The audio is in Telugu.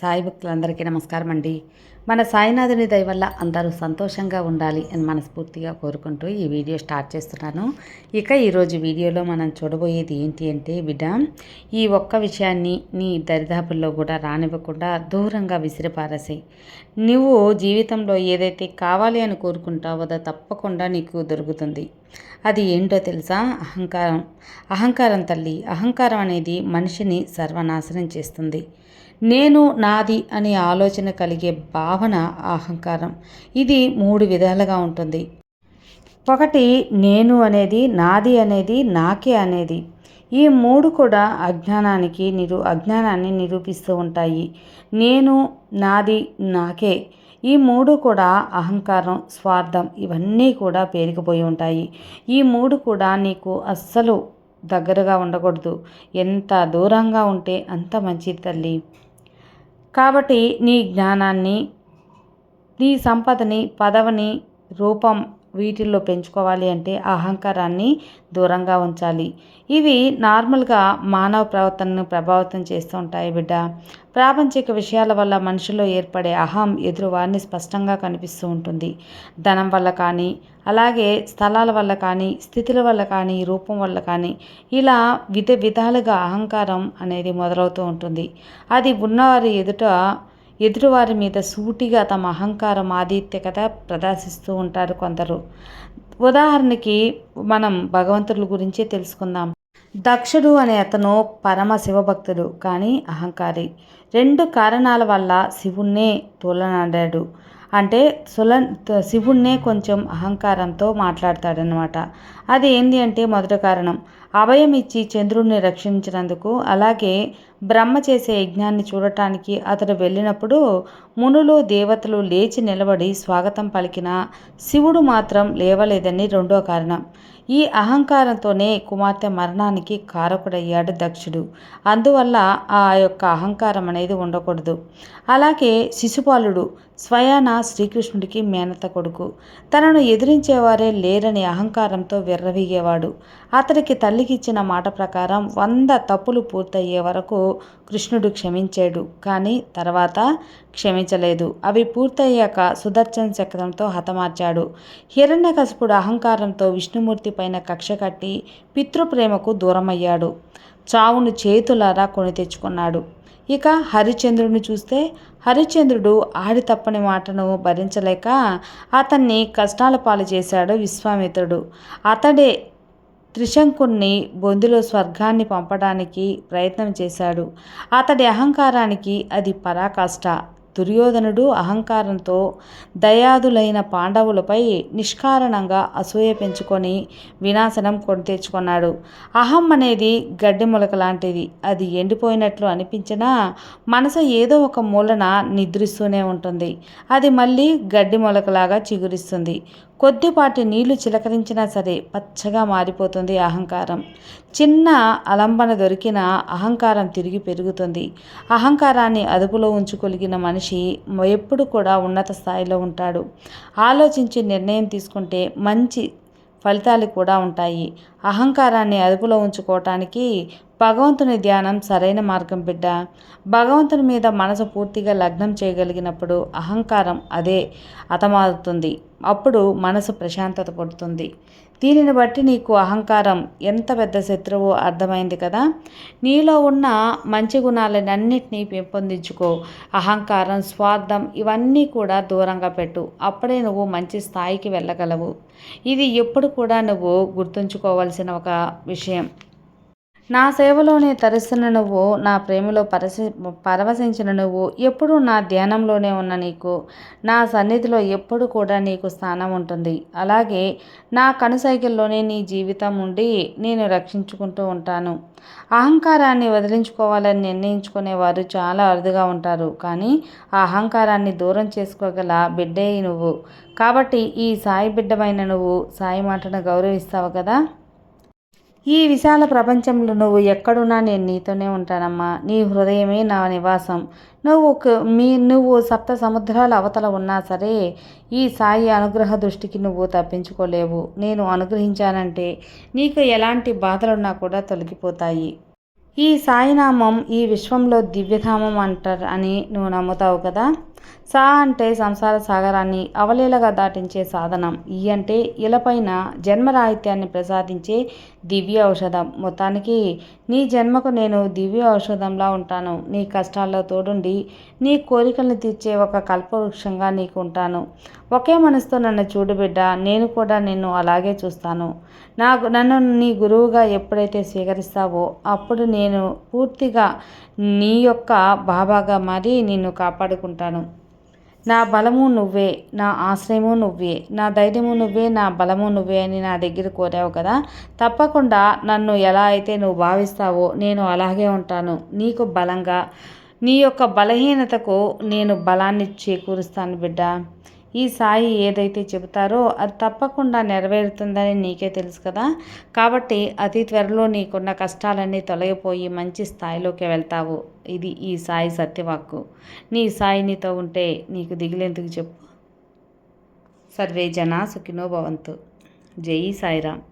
సాయి భక్తులందరికీ నమస్కారం అండి మన సాయినాథుని దయ వల్ల అందరూ సంతోషంగా ఉండాలి అని మనస్ఫూర్తిగా కోరుకుంటూ ఈ వీడియో స్టార్ట్ చేస్తున్నాను. ఇక ఈరోజు వీడియోలో మనం చూడబోయేది ఏంటి అంటే బిడ్డ ఈ ఒక్క విషయాన్ని నీ దరిదాపుల్లో కూడా రానివ్వకుండా దూరంగా విసిరిపారేసాయి. నువ్వు జీవితంలో ఏదైతే కావాలి అని కోరుకుంటావో అది తప్పకుండా నీకు దొరుకుతుంది. అది ఏంటో తెలుసా? అహంకారం. అహంకారం తల్లి అహంకారం అనేది మనిషిని సర్వనాశనం చేస్తుంది. నేను నాది అనే ఆలోచన కలిగే భావన అహంకారం. ఇది మూడు విధాలుగా ఉంటుంది. ఒకటి నేను అనేది నాది అనేది నాకే అనేది. ఈ మూడు కూడా అజ్ఞానానికి నిరు అజ్ఞానాన్ని నిరూపిస్తూ ఉంటాయి. నేను నాది నాకే. ఈ మూడు కూడా అహంకారం స్వార్థం ఇవన్నీ కూడా పేరుకుపోయి ఉంటాయి. ఈ మూడు కూడా నీకు అస్సలు దగ్గరగా ఉండకూడదు. ఎంత దూరంగా ఉంటే అంత మంచిది తల్లి. కాబట్టి నీ జ్ఞానాన్ని నీ సంపదని పదవిని రూపం వీటిల్లో పెంచుకోవాలి అంటే అహంకారాన్ని దూరంగా ఉంచాలి. ఇవి నార్మల్గా మానవ ప్రవర్తనను ప్రభావితం చేస్తూ ఉంటాయి బిడ్డ. ప్రాపంచిక విషయాల వల్ల మనుషుల్లో ఏర్పడే అహం ఎదురువారిని స్పష్టంగా కనిపిస్తూ ఉంటుంది. ధనం వల్ల కానీ అలాగే స్థలాల వల్ల కానీ స్థితుల వల్ల కానీ రూపం వల్ల కానీ ఇలా విధ విధాలుగా అహంకారం అనేది మొదలవుతూ ఉంటుంది. అది ఉన్నవారి ఎదుట ఎదుటివారి మీద సూటిగా తమ అహంకారం ఆదిత్యకత ప్రదర్శిస్తూ ఉంటారు కొందరు. ఉదాహరణకి మనం భగవంతుల గురించే తెలుసుకుందాం. దక్షుడు అనే అతను పరమ శివభక్తుడు కానీ అహంకారి. రెండు కారణాల వల్ల శివుణ్ణే తోలనాడాడు. అంటే సుల శివుణ్ణే కొంచెం అహంకారంతో మాట్లాడతాడనమాట అది ఏంటి అంటే మొదటి కారణం. అభయం ఇచ్చి చంద్రుణ్ణి రక్షించినందుకు అలాగే బ్రహ్మ చేసే యజ్ఞాన్ని చూడటానికి అతడు వెళ్ళినప్పుడు మునులు దేవతలు లేచి నిలబడి స్వాగతం పలికిన శివుడు మాత్రం లేవలేదని రెండో కారణం. ఈ అహంకారంతోనే కుమార్తె మరణానికి కారకుడయ్యాడు దక్షుడు. అందువల్ల ఆ యొక్క అహంకారం అనేది ఉండకూడదు. అలాగే శిశుపాలుడు స్వయాన శ్రీకృష్ణుడికి మేనత కొడుకు. తనను ఎదిరించేవారే లేరని అహంకారంతో విర్రవీగేవాడు. అతనికి తల్లికి ఇచ్చిన మాట ప్రకారం వంద తప్పులు పూర్తయ్యే వరకు కృష్ణుడు క్షమించాడు. కానీ తర్వాత క్షమించలేదు. అవి పూర్తయ్యాక సుదర్శన్ చక్రంతో హతమార్చాడు. హిరణ్యకశపుడు అహంకారంతో విష్ణుమూర్తి పైన కక్ష కట్టి పితృప్రేమకు దూరమయ్యాడు. చావును చేతులారా కొని తెచ్చుకున్నాడు. ఇక హరిచంద్రుడిని చూస్తే హరిశ్చంద్రుడు ఆడి తప్పని మాటను భరించలేక అతన్ని కష్టాల పాలు చేశాడు విశ్వామిత్రుడు. అతడే త్రిశంకుణ్ణి బొందులో స్వర్గాన్ని పంపడానికి ప్రయత్నం చేశాడు. అతడి అహంకారానికి అది పరాకాష్ట. దుర్యోధనుడు అహంకారంతో దయాదులైన పాండవులపై నిష్కారణంగా అసూయ పెంచుకొని వినాశనం కొని తెచ్చుకున్నాడు. అహం అనేది గడ్డి మొలక లాంటిది. అది ఎండిపోయినట్లు అనిపించినా మనసు ఏదో ఒక మూలన నిద్రిస్తూనే ఉంటుంది. అది మళ్ళీ గడ్డి మొలకలాగా చిగురిస్తుంది. కొద్దిపాటి నీళ్ళు చిలకరించినా సరే పచ్చగా మారిపోతుంది అహంకారం. చిన్న అలంబన దొరికిన అహంకారం తిరిగి పెరుగుతుంది. అహంకారాన్ని అదుపులో ఉంచుకొలిగిన మనిషి ఎప్పుడు కూడా ఉన్నత స్థాయిలో ఉంటాడు. ఆలోచించి నిర్ణయం తీసుకుంటే మంచి ఫలితాలు కూడా ఉంటాయి. అహంకారాన్ని అదుపులో ఉంచుకోవటానికి భగవంతుని ధ్యానం సరైన మార్గం బిడ్డ. భగవంతుని మీద మనసు పూర్తిగా లగ్నం చేయగలిగినప్పుడు అహంకారం అదే అతమారుతుంది అప్పుడు మనసు ప్రశాంతత పడుతుంది దీనిని బట్టి నీకు అహంకారం ఎంత పెద్ద శత్రువు అర్థమైంది కదా? నీలో ఉన్న మంచి గుణాలన్నింటినీ పెంపొందించుకో. అహంకారం స్వార్థం ఇవన్నీ కూడా దూరంగా పెట్టు. అప్పుడే నువ్వు మంచి స్థాయికి వెళ్ళగలవు. ఇది ఎప్పుడు కూడా నువ్వు గుర్తుంచుకోవాల్సిన ఒక విషయం. నా సేవలోనే తరిస్తున్న నువ్వు నా ప్రేమలో పరసి పరవశించిన నువ్వు ఎప్పుడూ నా ధ్యానంలోనే ఉన్న నీకు నా సన్నిధిలో ఎప్పుడు కూడా నీకు స్థానం ఉంటుంది. అలాగే నా కనుసైకిల్లోనే నీ జీవితం ఉండి నేను రక్షించుకుంటూ ఉంటాను. అహంకారాన్ని వదిలించుకోవాలని నిర్ణయించుకునేవారు చాలా అరుదుగా ఉంటారు. కానీ ఆ అహంకారాన్ని దూరం చేసుకోగల బిడ్డే నువ్వు. కాబట్టి ఈ సాయి బిడ్డమైన నువ్వు సాయి మాటను గౌరవిస్తావు కదా? ఈ విశాల ప్రపంచంలో నువ్వు ఎక్కడున్నా నేను నీతోనే ఉంటానమ్మా. నీ హృదయమే నా నివాసం. నువ్వు మీ నువ్వు సప్త సముద్రాల అవతల ఉన్నా సరే ఈ సాయి అనుగ్రహ దృష్టికి నువ్వు తప్పించుకోలేవు. నేను అనుగ్రహించానంటే నీకు ఎలాంటి బాధలున్నా కూడా తొలగిపోతాయి. ఈ సాయినామం ఈ విశ్వంలో దివ్యధామం అంటారు అని నువ్వు నమ్ముతావు కదా? సా అంటే సంసార సాగరాన్ని అవలీలగా దాటించే సాధనం. ఈ అంటే ఇలపైన జన్మరాహిత్యాన్ని ప్రసాదించే దివ్య ఔషధం మొత్తానికి నీ జన్మకు నేను దివ్య ఔషధంలా ఉంటాను. నీ కష్టాల్లో తోడుండి నీ కోరికలను తీర్చే ఒక కల్పవృక్షంగా నీకు ఉంటాను. ఒకే మనసుతో నన్ను చూడు బిడ్డ నేను కూడా నిన్ను అలాగే చూస్తాను. నాకు నన్ను నీ గురువుగా ఎప్పుడైతే స్వీకరిస్తావో అప్పుడు నేను పూర్తిగా నీ యొక్క బాబాగా మారి నిన్ను కాపాడుకుంటాను. నా బలము నువ్వే నా ఆశ్రయము నువ్వే నా ధైర్యము నువ్వే నా బలము నువ్వే అని నా దగ్గర కోరావు కదా. తప్పకుండా నన్ను ఎలా అయితే నువ్వు భావిస్తావో నేను అలాగే ఉంటాను. నీకు బలంగా నీ యొక్క బలహీనతకు నేను బలాన్ని చేకూరుస్తాను బిడ్డ. ఈ సాయి ఏదైతే చెబుతారో అది తప్పకుండా నెరవేరుతుందని నీకే తెలుసు కదా. కాబట్టి అతి త్వరలో నీకున్న కష్టాలన్నీ తొలగిపోయి మంచి స్థాయిలోకి వెళ్తావు. ఇది ఈ సాయి సత్యవాక్కు. నీ సాయి నీతో ఉంటే నీకు దిగులెందుకు చెప్పు? సర్వే జనా సుఖినో భవంతు. జై సాయిరామ్.